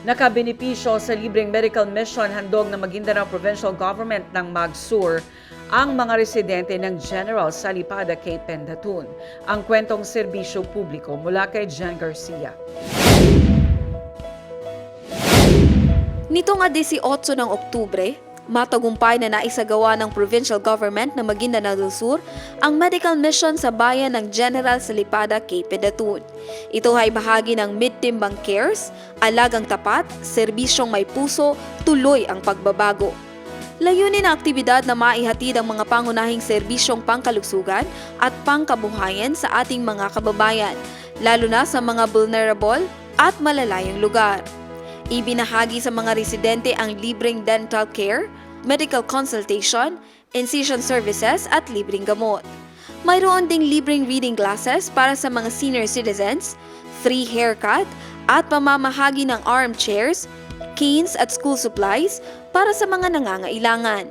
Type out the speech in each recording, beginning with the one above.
Nakabenepisyo sa libreng medical mission handog ng Maguindanao Provincial Government ng Magsur ang mga residente ng General Salipada Cape Pendatun. Ang kwentong serbisyo publiko mula kay Jan Garcia. Nito nga 18 ng Oktubre, matagumpay na naisagawa ng provincial government ng Maguindanao del ang medical mission sa bayan ng General Salipada Cape Datun. Ito ay bahagi ng Mid-Timbang Cares, Alagang Tapat, Serbisyong May Puso, Tuloy ang Pagbabago. Layunin ng aktibidad na maihatid ang mga pangunahing serbisyong pangkalusugan at pangkabuhayan sa ating mga kababayan, lalo na sa mga vulnerable at malalayong lugar. Ibinahagi sa mga residente ang libreng dental care, medical consultation, incision services at libreng gamot. Mayroon ding libreng reading glasses para sa mga senior citizens, free haircut, at pamamahagi ng armchairs, canes at school supplies para sa mga nangangailangan.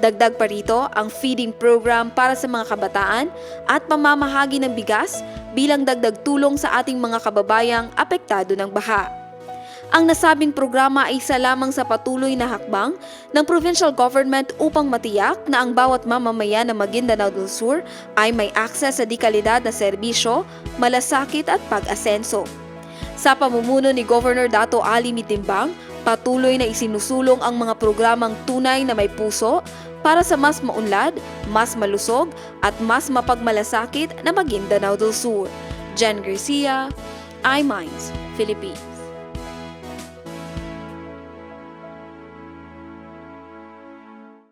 Dagdag pa rito ang feeding program para sa mga kabataan at pamamahagi ng bigas bilang dagdag tulong sa ating mga kababayang apektado ng baha. Ang nasabing programa ay isa lamang sa patuloy na hakbang ng provincial government upang matiyak na ang bawat mamamayan ng Maguindanao del Sur ay may akses sa dikalidad na serbisyo, malasakit at pag-asenso. Sa pamumuno ni Governor Dato Ali Mitimbang, patuloy na isinusulong ang mga programang tunay na may puso para sa mas maunlad, mas malusog at mas mapagmalasakit na Maguindanao del Sur. Jen Garcia, iMinds, Philippines.